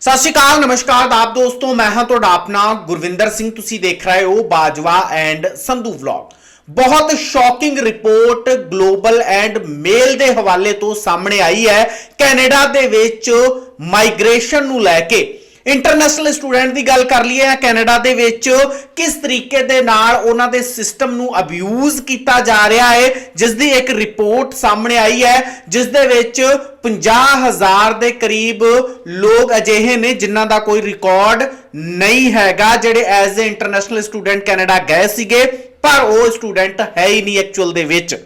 ਸਤਿ ਸ਼੍ਰੀ ਅਕਾਲ, ਨਮਸਕਾਰ ਆਪ ਦੋਸਤੋ, ਮੈਂ ਹਾਂ ਤੁਹਾਡਾ ਆਪਣਾ ਗੁਰਵਿੰਦਰ ਸਿੰਘ। ਤੁਸੀਂ ਦੇਖ ਰਹੇ ਹੋ ਬਾਜਵਾ ਐਂਡ ਸੰਧੂ ਵਲੌਗ। ਬਹੁਤ shocking report global and mail ਦੇ ਹਵਾਲੇ ਤੋਂ ਸਾਹਮਣੇ ਆਈ ਹੈ। ਕੈਨੇਡਾ ਦੇ ਵਿੱਚ ਮਾਈਗ੍ਰੇਸ਼ਨ ਨੂੰ ਲੈ ਕੇ ਇੰਟਰਨੈਸ਼ਨਲ ਸਟੂਡੈਂਟ ਦੀ ਗੱਲ ਕਰ ਲਈਏ ਕੈਨੇਡਾ ਦੇ ਵਿੱਚ ਕਿਸ ਤਰੀਕੇ ਦੇ ਨਾਲ ਉਹਨਾਂ ਦੇ ਸਿਸਟਮ ਨੂੰ ਅਬਿਊਜ਼ ਕੀਤਾ ਜਾ ਰਿਹਾ ਹੈ ਜਿਸ ਦੀ ਇੱਕ ਰਿਪੋਰਟ ਸਾਹਮਣੇ ਆਈ ਹੈ ਜਿਸ ਦੇ ਵਿੱਚ 50000 ਦੇ ਕਰੀਬ ਲੋਕ ਅਜਿਹੇ ਨੇ ਜਿਨ੍ਹਾਂ ਦਾ ਕੋਈ ਰਿਕਾਰਡ ਨਹੀਂ ਹੈਗਾ, ਜਿਹੜੇ as a international student Canada ਗਏ ਸੀਗੇ, ਪਰ ਉਹ ਸਟੂਡੈਂਟ ਹੈ ਹੀ ਨਹੀਂ ਐਕਚੁਅਲ ਦੇ ਵਿੱਚ।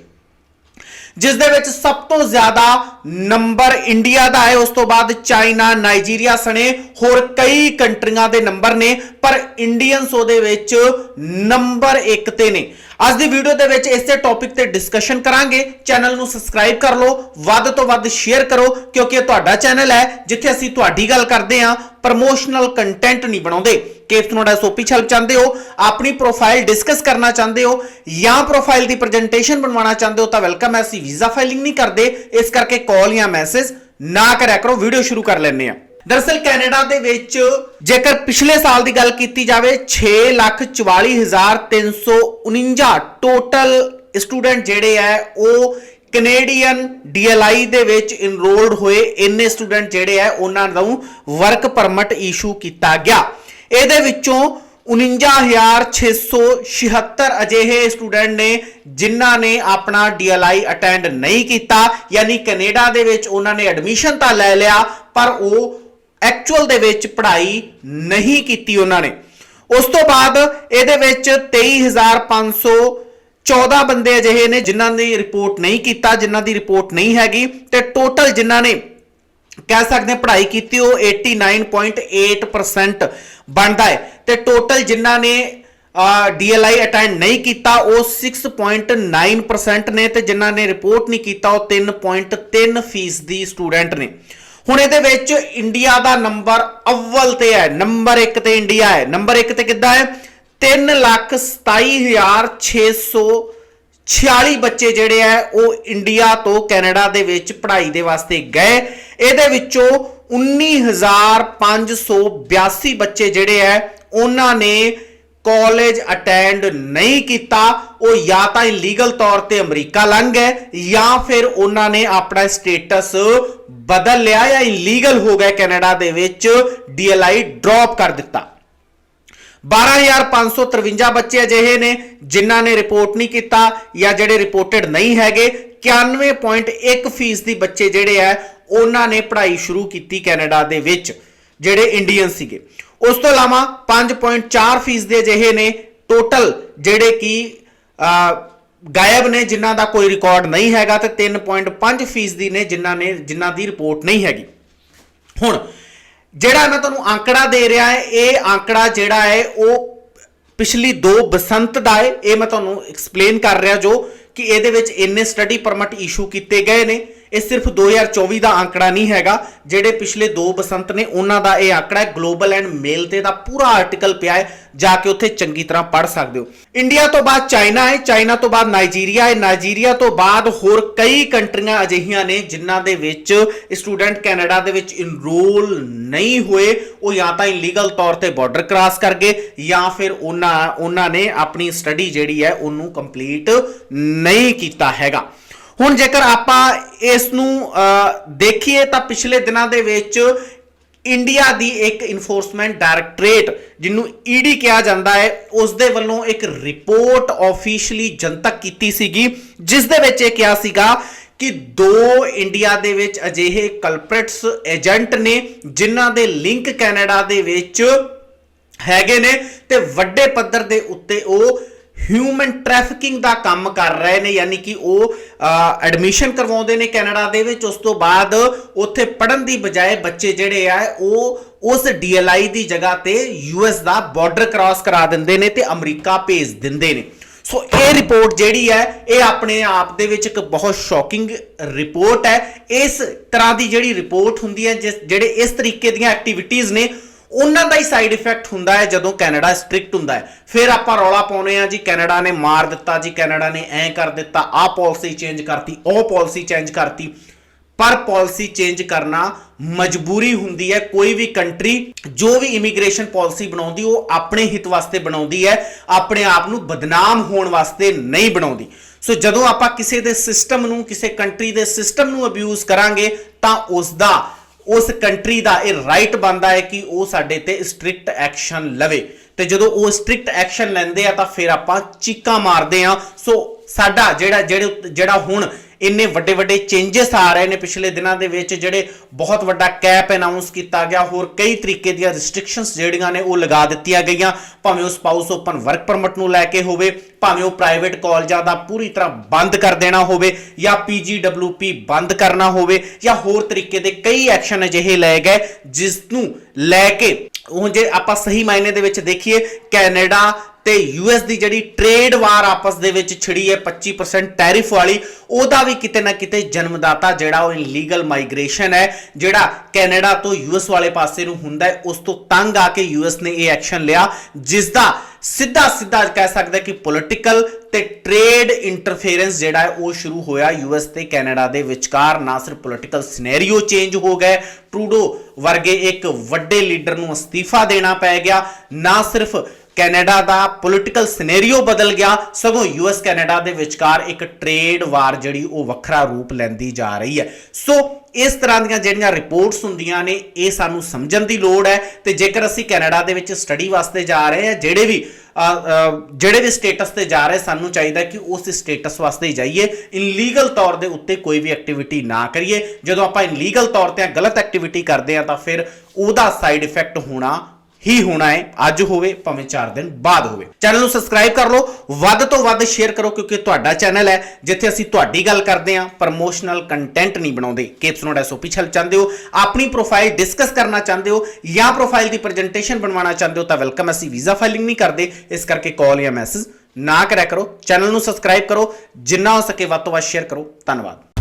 ਜਿਸ ਦੇ ਵਿੱਚ ਸਭ ਤੋਂ ਜ਼ਿਆਦਾ ਨੰਬਰ ਇੰਡੀਆ ਦਾ ਹੈ, ਉਸ ਤੋਂ ਬਾਅਦ ਚਾਈਨਾ, ਨਾਈਜੀਰੀਆ ਸਣੇ ਹੋਰ ਕਈ ਕੰਟਰੀਆਂ ਦੇ ਨੰਬਰ ਨੇ, ਪਰ ਇੰਡੀਅਨਸ ਉਹਦੇ ਵਿੱਚ ਨੰਬਰ 1 ਤੇ ਨੇ। ਅੱਜ ਦੀ ਵੀਡੀਓ ਦੇ ਵਿੱਚ ਇਸੇ ਟੌਪਿਕ ਤੇ ਡਿਸਕਸ਼ਨ ਕਰਾਂਗੇ। ਚੈਨਲ ਨੂੰ ਸਬਸਕ੍ਰਾਈਬ ਕਰ ਲਓ, ਵੱਧ ਤੋਂ ਵੱਧ ਸ਼ੇਅਰ ਕਰੋ, ਕਿਉਂਕਿ ਇਹ ਤੁਹਾਡਾ ਚੈਨਲ ਹੈ, ਜਿੱਥੇ ਅਸੀਂ ਤੁਹਾਡੀ ਗੱਲ ਕਰਦੇ ਹਾਂ ਪ੍ਰਮੋਸ਼ਨਲ ਕੰਟੈਂਟ ਨਹੀਂ ਬਣਾਉਂਦੇ। ਕਿ ਤੁਹਾਡਾ ਸੋਪੀ ਛਲਪ ਚਾਹੁੰਦੇ ਹੋ, ਆਪਣੀ ਪ੍ਰੋਫਾਈਲ ਡਿਸਕਸ ਕਰਨਾ ਚਾਹੁੰਦੇ ਹੋ, ਜਾਂ ਪ੍ਰੋਫਾਈਲ ਦੀ ਪ੍ਰੈਜੈਂਟੇਸ਼ਨ ਬਣਵਾਉਣਾ ਚਾਹੁੰਦੇ ਹੋ, ਤਾਂ ਵੈਲਕਮ ਹੈ। ਅਸੀਂ ਵੀਜ਼ਾ ਫਾਈਲਿੰਗ ਨਹੀਂ ਕਰਦੇ, ਇਸ ਕਰਕੇ ਕਾਲ ਜਾਂ ਮੈਸੇਜ ਨਾ ਕਰਿਆ ਕਰੋ ਵੀਡੀਓ ਸ਼ੁਰੂ ਕਰ ਲੈਂਦੇ ਆ ਦਰਅਸਲ ਕੈਨੇਡਾ ਦੇ ਵਿੱਚ ਜੇਕਰ ਪਿਛਲੇ ਸਾਲ ਦੀ ਗੱਲ ਕੀਤੀ ਜਾਵੇ 644349 ਟੋਟਲ ਸਟੂਡੈਂਟ ਜਿਹੜੇ ਆ, ਉਹ ਕੈਨੇਡੀਅਨ ਡੀਐਲਆਈ ਦੇ ਵਿੱਚ ਇਨਰੋਲਡ ਹੋਏ। ਇੰਨੇ ਸਟੂਡੈਂਟ ਜਿਹੜੇ ਆ, ਉਹਨਾਂ ਨੂੰ ਵਰਕ ਪਰਮਿਟ ਇਸ਼ੂ ਕੀਤਾ ਗਿਆ। ਇਹਦੇ ਵਿੱਚੋਂ 49676 ਅਜਿਹੇ ਸਟੂਡੈਂਟ ਨੇ, ਜਿਨ੍ਹਾਂ ਨੇ ਆਪਣਾ ਡੀਐਲਆਈ ਅਟੈਂਡ ਨਹੀਂ ਕੀਤਾ। ਯਾਨੀ ਕੈਨੇਡਾ ਦੇ ਵਿੱਚ ਉਹਨਾਂ ਨੇ ਐਡਮਿਸ਼ਨ ਤਾਂ ਲੈ ਲਿਆ, ਪਰ ਉਹ ਐਕਚੁਅਲ ਦੇ ਵਿੱਚ ਪੜ੍ਹਾਈ ਨਹੀਂ ਕੀਤੀ ਉਹਨਾਂ ਨੇ। ਉਸ ਤੋਂ ਬਾਅਦ ਇਹਦੇ ਵਿੱਚ 23514 ਬੰਦੇ ਅਜਿਹੇ ਨੇ ਜਿਨ੍ਹਾਂ ਨੇ ਰਿਪੋਰਟ ਨਹੀਂ ਕੀਤਾ, ਜਿਨ੍ਹਾਂ ਦੀ ਰਿਪੋਰਟ ਨਹੀਂ ਹੈਗੀ ਤੇ ਟੋਟਲ ਜਿਨ੍ਹਾਂ ਨੇ ਕਹਿ ਸਕਦੇ ਪੜ੍ਹਾਈ ਕੀਤੀ ਉਹ 89.8% ਬਣਦਾ ਹੈ ਤੇ ਟੋਟਲ ਜਿਨ੍ਹਾਂ ਨੇ ਡੀਐਲਆਈ ਅਟੈਂਡ ਨਹੀਂ ਕੀਤਾ ਉਹ 6.9% ਨੇ ਤੇ ਜਿਨ੍ਹਾਂ ਨੇ ਰਿਪੋਰਟ ਨਹੀਂ ਕੀਤਾ ਉਹ 3.3% ਫੀਸਦੀ ਸਟੂਡੈਂਟ ਨੇ। ਹੁਣ ਇਹਦੇ ਵਿੱਚ ਇੰਡੀਆ ਦਾ ਨੰਬਰ ਅਵਲ ਤੇ ਹੈ ਨੰਬਰ 1 ਤੇ ਇੰਡੀਆ ਹੈ। ਨੰਬਰ 1 ਤੇ ਕਿੱਦਾਂ ਹੈ? 327646 ਬੱਚੇ ਜਿਹੜੇ ਆ ਉਹ ਇੰਡੀਆ ਤੋਂ ਕੈਨੇਡਾ ਦੇ ਵਿੱਚ ਪੜ੍ਹਾਈ ਦੇ ਵਾਸਤੇ ਗਏ। ਇਹਦੇ ਵਿੱਚੋਂ 19582 ਬੱਚੇ ਜਿਹੜੇ ਆ ਉਹਨਾਂ ਨੇ ਕਾਲਜ ਅਟੈਂਡ ਨਹੀਂ ਕੀਤਾ, ਉਹ ਜਾਂ ਤਾਂ ਇਲੀਗਲ ਤੌਰ ਤੇ ਅਮਰੀਕਾ ਲੰਘ ਗਏ, ਜਾਂ ਫਿਰ ਉਹਨਾਂ ਨੇ ਆਪਣਾ ਸਟੇਟਸ ਬਦਲ ਲਿਆ ਜਾਂ ਇਲੀਗਲ ਹੋ ਗਏ ਕੈਨੇਡਾ ਦੇ ਵਿੱਚ ਡੀਐਲਆਈ ਡ੍ਰੌਪ ਕਰ ਦਿੱਤਾ। 12553 ਬੱਚੇ ਅਜਿਹੇ ਨੇ, ਜਿਨ੍ਹਾਂ ਨੇ ਰਿਪੋਰਟ ਨਹੀਂ ਕੀਤਾ ਜਾਂ ਜਿਹੜੇ ਰਿਪੋਰਟਡ ਨਹੀਂ ਹੈਗੇ 91.1 ਫੀਸਦੀ ਬੱਚੇ ਜਿਹੜੇ ਆ, ਉਹਨਾਂ ਨੇ ਪੜ੍ਹਾਈ ਸ਼ੁਰੂ ਕੀਤੀ ਕੈਨੇਡਾ ਦੇ ਵਿੱਚ, ਜਿਹੜੇ ਇੰਡੀਅਨ ਸੀਗੇ। ਉਸ ਤੋਂ ਇਲਾਵਾ 5.4 ਫੀਸਦੀ ਅਜਿਹੇ ਨੇ ਟੋਟਲ ਜਿਹੜੇ ਕਿ ਗਾਇਬ ਨੇ, ਜਿਨ੍ਹਾਂ ਦਾ ਕੋਈ ਰਿਕਾਰਡ ਨਹੀਂ ਹੈਗਾ ਤੇ 3.5 ਫੀਸਦੀ ਨੇ, ਜਿਨ੍ਹਾਂ ਨੇ, ਜਿਨ੍ਹਾਂ ਦੀ ਰਿਪੋਰਟ ਨਹੀਂ ਹੈਗੀ। ਹੁਣ, ਜਿਹੜਾ ਮੈਂ ਤੁਹਾਨੂੰ ਅੰਕੜਾ ਦੇ ਰਿਹਾ ਹੈ, ਇਹ ਅੰਕੜਾ ਜਿਹੜਾ ਹੈ, ਉਹ ਪਿਛਲੀ ਦੋ ਬਸੰਤ ਦਾ ਹੈ। ਇਹ ਮੈਂ ਤੁਹਾਨੂੰ ਐਕਸਪਲੇਨ ਕਰ ਰਿਹਾ ਜੋ ਕਿ ਇਹਦੇ ਵਿੱਚ ਇੰਨੇ ਸਟੱਡੀ ਪਰਮਿਟ ਇਸ਼ੂ ਕੀਤੇ ਗਏ ਨੇ। ਇਹ ਸਿਰਫ 2024 ਦਾ ਆંકੜਾ ਨਹੀਂ ਹੈਗਾ, ਜਿਹੜੇ ਪਿਛਲੇ ਦੋ ਬਸੰਤ ਨੇ ਉਹਨਾਂ ਦਾ ਇਹ ਆંકੜਾ ਹੈ। ਗਲੋਬਲ ਐਂਡ ਮੇਲ ਤੇ ਦਾ ਪੂਰਾ ਆਰਟੀਕਲ ਪਿਆ ਹੈ, ਜਾ ਕੇ ਉੱਥੇ ਚੰਗੀ ਤਰ੍ਹਾਂ ਪੜ੍ਹ ਸਕਦੇ ਹੋ। ਇੰਡੀਆ ਤੋਂ ਬਾਅਦ ਚਾਈਨਾ ਹੈ ਚਾਈਨਾ ਤੋਂ ਬਾਅਦ ਨਾਈਜੀਰੀਆ ਹੈ। ਨਾਈਜੀਰੀਆ ਤੋਂ ਬਾਅਦ ਹੋਰ ਕਈ ਕੰਟਰੀਆਂ ਅਜਿਹੀਆਂ ਨੇ ਜਿਨ੍ਹਾਂ ਦੇ ਵਿੱਚ ਸਟੂਡੈਂਟ ਕੈਨੇਡਾ ਦੇ ਵਿੱਚ ਇਨਰੋਲ ਨਹੀਂ ਹੋਏ, ਉਹ ਜਾਂ ਤਾਂ ਇਲੀਗਲ ਤੌਰ ਤੇ ਬਾਰਡਰ ਕ੍ਰਾਸ ਕਰ ਗਏ, ਜਾਂ ਫਿਰ ਉਹਨਾਂ ਉਹਨਾਂ ਨੇ ਆਪਣੀ ਸਟੱਡੀ ਜਿਹੜੀ ਹੈ, ਉਹਨੂੰ ਕੰਪਲੀਟ ਨਹੀਂ ਕੀਤਾ ਹੈਗਾ। ਹੁਣ ਜੇਕਰ ਆਪਾਂ ਇਸ ਨੂੰ ਦੇਖੀਏ ਤਾਂ ਪਿਛਲੇ ਦਿਨਾਂ ਦੇ ਵਿੱਚ ਇੰਡੀਆ ਦੀ ਇੱਕ ਇਨਫੋਰਸਮੈਂਟ ਡਾਇਰੈਕਟੋਰੇਟ ਜਿਹਨੂੰ ਈਡੀ ਕਿਹਾ ਜਾਂਦਾ ਹੈ ਉਸ ਦੇ ਵੱਲੋਂ ਇੱਕ ਰਿਪੋਰਟ ਆਫੀਸ਼ੀਅਲੀ ਜਨਤਕ ਕੀਤੀ ਸੀਗੀ ਜਿਸ ਦੇ ਵਿੱਚ ਇਹ ਕਿਹਾ ਸੀਗਾ ਕਿ ਦੋ ਇੰਡੀਆ ਦੇ ਵਿੱਚ ਅਜਿਹੇ ਕਲਪ੍ਰਿਟਸ ਏਜੰਟ ਨੇ, ਜਿਨ੍ਹਾਂ ਦੇ ਲਿੰਕ ਕੈਨੇਡਾ ਦੇ ਵਿੱਚ ਹੈਗੇ ਨੇ, ਤੇ ਵੱਡੇ ਪੱਧਰ ਦੇ ਉੱਤੇ ਉਹ ਹਿਊਮਨ ਟ੍ਰੈਫਿਕਿੰਗ ਦਾ ਕੰਮ ਕਰ ਰਹੇ ਨੇ, ਯਾਨੀ ਕਿ ਉਹ ਐਡਮਿਸ਼ਨ ਕਰਵਾਉਂਦੇ ਨੇ ਕੈਨੇਡਾ ਦੇ ਵਿੱਚ। ਉਸ ਤੋਂ ਬਾਅਦ ਉੱਥੇ ਪੜਨ ਦੀ ਬਜਾਏ ਬੱਚੇ ਜਿਹੜੇ ਆ, ਉਹ ਉਸ ਡੀਐਲਆਈ ਦੀ ਜਗ੍ਹਾ ਤੇ ਯੂਐਸ ਦਾ ਬਾਰਡਰ ਕ੍ਰਾਸ ਕਰਾ ਦਿੰਦੇ ਨੇ ਤੇ ਅਮਰੀਕਾ ਭੇਜ ਦਿੰਦੇ ਨੇ। ਸੋ ਇਹ ਰਿਪੋਰਟ ਜਿਹੜੀ ਹੈ, ਇਹ ਆਪਣੇ ਆਪ ਦੇ ਵਿੱਚ ਇੱਕ ਬਹੁਤ ਸ਼ੌਕਿੰਗ ਰਿਪੋਰਟ ਹੈ। ਇਸ ਤਰ੍ਹਾਂ ਦੀ ਜਿਹੜੀ ਰਿਪੋਰਟ ਹੁੰਦੀ ਹੈ, ਜਿਸ, ਜਿਹੜੇ ਇਸ ਤਰੀਕੇ ਦੀਆਂ ਐਕਟੀਵਿਟੀਆਂ ਨੇ ਉਹਨਾਂ ਦਾ ਹੀ ਸਾਈਡ ਇਫੈਕਟ ਹੁੰਦਾ ਹੈ ਜਦੋਂ ਕੈਨੇਡਾ ਸਟ੍ਰਿਕਟ ਹੁੰਦਾ ਹੈ। ਫਿਰ ਆਪਾਂ ਰੌਲਾ ਪਾਉਨੇ ਆ ਜੀ, ਕੈਨੇਡਾ ਨੇ ਮਾਰ ਦਿੱਤਾ ਜੀ, ਕੈਨੇਡਾ ਨੇ ਐਂ ਕਰ ਦਿੱਤਾ, ਆਹ ਪਾਲਿਸੀ ਚੇਂਜ ਕਰਤੀ, ਉਹ ਪਾਲਿਸੀ ਚੇਂਜ ਕਰਤੀ। ਪਰ ਪਾਲਿਸੀ ਚੇਂਜ ਕਰਨਾ ਮਜਬੂਰੀ ਹੁੰਦੀ ਹੈ। ਕੋਈ ਵੀ ਕੰਟਰੀ ਜੋ ਵੀ ਇਮੀਗ੍ਰੇਸ਼ਨ ਪਾਲਿਸੀ ਬਣਾਉਂਦੀ, ਉਹ ਆਪਣੇ ਹਿੱਤ ਵਾਸਤੇ ਬਣਾਉਂਦੀ ਹੈ। ਆਪਣੇ ਆਪ ਨੂੰ ਬਦਨਾਮ ਹੋਣ ਵਾਸਤੇ ਨਹੀਂ ਬਣਾਉਂਦੀ। ਸੋ ਜਦੋਂ ਆਪਾਂ ਕਿਸੇ ਦੇ ਸਿਸਟਮ ਨੂੰ, ਕਿਸੇ ਕੰਟਰੀ ਦੇ ਸਿਸਟਮ ਨੂੰ ਅਬਿਊਜ਼ ਕਰਾਂਗੇ, ਤਾਂ ਉਸ ਦਾ ਉਸ ਕੰਟਰੀ ਦਾ ਇਹ ਰਾਈਟ ਬਣਦਾ ਹੈ ਕਿ ਉਹ ਸਾਡੇ ਤੇ ਸਟ੍ਰਿਕਟ ਐਕਸ਼ਨ ਲਵੇ। ਤੇ ਜਦੋਂ ਉਹ ਸਟ੍ਰਿਕਟ ਐਕਸ਼ਨ ਲੈਂਦੇ ਆ ਤਾਂ ਫਿਰ ਆਪਾਂ ਚੀਕਾਂ ਮਾਰਦੇ ਆ। ਸੋ ਸਾਡਾ ਜਿਹੜਾ ਜਿਹੜੇ ਜਿਹੜਾ ਹੁਣ ਇੰਨੇ ਵੱਡੇ ਵੱਡੇ ਚੇਂਜਸ ਆ ਰਹੇ ਨੇ ਪਿਛਲੇ ਦਿਨਾਂ ਦੇ ਵਿੱਚ ਜਿਹੜੇ ਬਹੁਤ ਵੱਡਾ ਕੈਪ ਅਨਾਉਂਸ ਕੀਤਾ ਗਿਆ। ਹੋਰ ਕਈ ਤਰੀਕੇ ਦੀਆਂ ਰੈਸਟ੍ਰਿਕਸ਼ਨਸ ਜਿਹੜੀਆਂ ਨੇ ਉਹ ਲਗਾ ਦਿੱਤੀਆਂ ਗਈਆਂ। ਭਾਵੇਂ ਉਹ ਸਪਾਊਸ ਓਪਨ ਵਰਕ ਪਰਮਿਟ ਨੂੰ ਲੈ ਕੇ ਹੋਵੇ, ਭਾਵੇਂ ਉਹ ਪ੍ਰਾਈਵੇਟ ਕਾਲਜਾਂ ਦਾ ਪੂਰੀ ਤਰ੍ਹਾਂ ਬੰਦ ਕਰ ਦੇਣਾ ਹੋਵੇ ਜਾਂ ਪੀਜੀਡਬਲਯੂਪੀ ਬੰਦ ਕਰਨਾ ਹੋਵੇ ਜਾਂ ਹੋਰ ਤਰੀਕੇ ਦੇ ਕਈ ਐਕਸ਼ਨ ਅਜਿਹੇ ਲਏ ਗਏ ਜਿਸ ਨੂੰ ਲੈ ਕੇ ਉਹ ਜੇ ਆਪਾਂ ਸਹੀ ਮਾਇਨੇ ਦੇ ਵਿੱਚ ਦੇਖੀਏ, ਕੈਨੇਡਾ ਤੇ ਯੂਐਸ ਦੀ ਜਿਹੜੀ ਟ੍ਰੇਡ ਵਾਰ ਆਪਸ ਦੇ ਵਿੱਚ ਛਿੜੀ ਹੈ 25% ਟੈਰਿਫ ਵਾਲੀ, ਉਹਦਾ ਵੀ ਕਿਤੇ ਨਾ ਕਿਤੇ ਜਨਮਦਾਤਾ ਜਿਹੜਾ ਉਹ ਇਲੀਗਲ ਮਾਈਗ੍ਰੇਸ਼ਨ ਹੈ, ਜਿਹੜਾ ਕੈਨੇਡਾ ਤੋਂ ਯੂਐਸ ਵਾਲੇ ਪਾਸੇ ਨੂੰ ਹੁੰਦਾ ਹੈ, ਉਸ ਤੋਂ ਤੰਗ ਆ ਕੇ ਯੂਐਸ ਨੇ ਇਹ ਐਕਸ਼ਨ ਲਿਆ ਜਿਸ ਦਾ ਸਿੱਧਾ ਸਿੱਧਾ ਕਹਿ ਸਕਦਾ ਕਿ ਪੋਲਿਟੀਕਲ ਤੇ ਟ੍ਰੇਡ ਇੰਟਰਫੇਰੈਂਸ ਜਿਹੜਾ ਹੈ ਉਹ ਸ਼ੁਰੂ ਹੋਇਆ ਯੂਐਸ ਤੇ ਕੈਨੇਡਾ ਦੇ ਵਿਚਕਾਰ। ਨਾ ਸਿਰਫ ਪੋਲਿਟੀਕਲ ਸਿਨੈਰੀਓ ਚੇਂਜ ਹੋ ਗਏ ਟਰੂਡੋ ਵਰਗੇ ਇੱਕ ਵੱਡੇ ਲੀਡਰ ਨੂੰ ਅਸਤੀਫਾ ਦੇਣਾ ਪੈ ਗਿਆ, ਨਾ ਸਿਰਫ ਕੈਨੇਡਾ ਦਾ ਪੋਲਿਟੀਕਲ ਸਿਨੈਰੀਓ ਬਦਲ ਗਿਆ। ਸਗੋਂ ਯੂਐਸ ਕੈਨੇਡਾ ਦੇ ਵਿਚਕਾਰ ਇੱਕ ਟ੍ਰੇਡ ਵਾਰ ਜਿਹੜੀ ਉਹ ਵੱਖਰਾ ਰੂਪ ਲੈਂਦੀ ਜਾ ਰਹੀ ਹੈ। ਸੋ ਇਸ ਤਰ੍ਹਾਂ ਦੀਆਂ ਜਿਹੜੀਆਂ ਰਿਪੋਰਟਸ ਹੁੰਦੀਆਂ ਨੇ, ਇਹ ਸਾਨੂੰ ਸਮਝਣ ਦੀ ਲੋੜ ਹੈ ਤੇ ਜੇਕਰ ਅਸੀਂ ਕੈਨੇਡਾ ਦੇ ਵਿੱਚ ਸਟੱਡੀ ਵਾਸਤੇ ਜਾ ਰਹੇ ਹਾਂ, ਜਿਹੜੇ ਵੀ ਜਿਹੜੇ ਵੀ ਸਟੇਟਸ ਤੇ ਜਾ ਰਹੇ, ਸਾਨੂੰ ਚਾਹੀਦਾ ਕਿ ਉਸ ਸਟੇਟਸ ਵਾਸਤੇ ਹੀ ਜਾਈਏ। ਇਨਲੀਗਲ ਤੌਰ ਦੇ ਉੱਤੇ ਕੋਈ ਵੀ ਐਕਟੀਵਿਟੀ ਨਾ ਕਰੀਏ। ਜਦੋਂ ਆਪਾਂ ਇਨਲੀਗਲ ਤੌਰ ਤੇ ਗਲਤ ਐਕਟੀਵਿਟੀ ਕਰਦੇ ਹਾਂ, ਤਾਂ ਫਿਰ ਉਹਦਾ ਸਾਈਡ ਇਫੈਕਟ ਹੋਣਾ ਹੀ ਹੋਣਾ ਹੈ, ਅੱਜ ਹੋਵੇ, ਭਾਵੇਂ 4 ਦਿਨ ਬਾਅਦ ਹੋਵੇ। ਚੈਨਲ ਨੂੰ ਸਬਸਕ੍ਰਾਈਬ ਕਰ ਲਓ, ਵੱਧ ਤੋਂ ਵੱਧ ਸ਼ੇਅਰ ਕਰੋ, ਕਿਉਂਕਿ ਤੁਹਾਡਾ ਚੈਨਲ ਹੈ, ਜਿੱਥੇ ਅਸੀਂ ਤੁਹਾਡੀ ਗੱਲ ਕਰਦੇ ਹਾਂ ਪ੍ਰਮੋਸ਼ਨਲ ਕੰਟੈਂਟ ਨਹੀਂ ਬਣਾਉਂਦੇ। ਕੇਪਸ ਨੋਟ ਐਸਓਪੀ ਛਲ ਚਾਹੁੰਦੇ ਹੋ, ਆਪਣੀ ਪ੍ਰੋਫਾਈਲ ਡਿਸਕਸ ਕਰਨਾ ਚਾਹੁੰਦੇ ਹੋ, ਜਾਂ ਪ੍ਰੋਫਾਈਲ ਦੀ ਪ੍ਰੈਜੈਂਟੇਸ਼ਨ ਬਣਵਾਉਣਾ ਚਾਹੁੰਦੇ ਹੋ, ਤਾਂ ਵੈਲਕਮ ਅਸੀਂ ਵੀਜ਼ਾ ਫਾਈਲਿੰਗ ਨਹੀਂ ਕਰਦੇ। ਇਸ ਕਰਕੇ ਕਾਲ ਜਾਂ ਮੈਸੇਜ ਨਾ ਕਰਿਆ ਕਰੋ। ਚੈਨਲ ਨੂੰ ਸਬਸਕ੍ਰਾਈਬ ਕਰੋ, ਜਿੰਨਾ ਹੋ ਸਕੇ ਵੱਧ ਤੋਂ ਵੱਧ ਸ਼ੇਅਰ ਕਰੋ। ਧੰਨਵਾਦ।